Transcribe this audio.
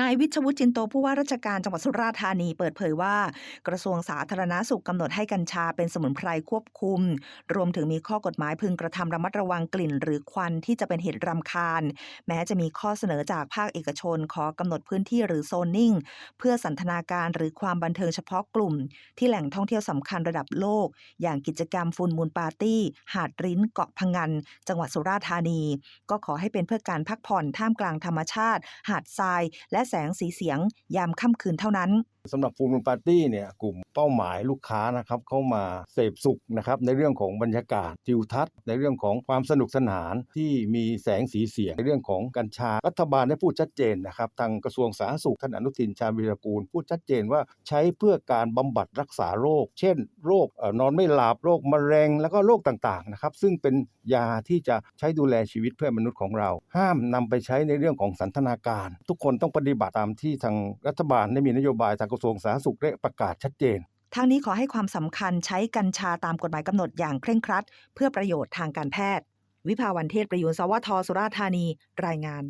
นายวิชวุฒิจินโตผู้ว่าราชการจังหวัดสุราษฎร์ธานีเปิดเผยว่า กระทรวงสาธารณาสุขกำหนดให้กัญชาเป็นสมุนไพรควบคุม รวมถึงมีข้อกฎหมายพึงกระทำระมัดระวังกลิ่น หรือควันที่จะเป็นเหตุรำคาญ แม้จะมีข้อเสนอจากภาคเอกชนขอกำหนดพื้นที่หรือโซนนิ่ง เพื่อสันทนาการหรือความบันเทิงเฉพาะกลุ่ม ที่แหล่งท่องเที่ยวสำคัญระดับโลก อย่างกิจกรรมฟูลมูลปาร์ตี้ หาดริ้นเกาะพังงานจังหวัดสุราษฎร์ธานี ก็ขอให้เป็นเพื่อการพักผ่อนท่ามกลางธรรมชาติ หาดทรายและแสงสีเสียงยามค่ำคืนเท่านั้น สำหรับฟูลมูลปาร์ตี้เนี่ยกลุ่มเป้าหมายลูกค้านะครับเข้ามาเสพสุขนะครับในเรื่องของบรรยากาศทิวทัศน์ ในเรื่องของความสนุกสนานที่มีแสงสีเสียงในเรื่องของกัญชา รัฐบาลได้พูดชัดเจนนะครับทางกระทรวงสาธารณสุขท่านอนุทินชาญวีรากูล พูดชัดเจนว่าใช้เพื่อการบำบัดรักษาโรค เช่น โรคนอนไม่หลับโรคมะเร็ง แล้วก็โรคต่างๆนะครับซึ่งเป็นยาที่จะใช้ดูแลชีวิตเพื่อนมนุษย์ของเรา ห้ามนำไปใช้ในเรื่องของสันทนาการ ทุกคนต้องปฏิบัติตามที่ทางรัฐบาลได้มีนโยบายทางกระทรวงสาธารณสุขได้ประกาศชัดเจนทางนี้ขอให้ความสำคัญใช้กัญชาตามกฎหมายกำหนดอย่างเคร่งครัด เพื่อประโยชน์ทางการแพทย์ วิภาวันเทศประยูนสวทสุราษฎร์ธานี รายงาน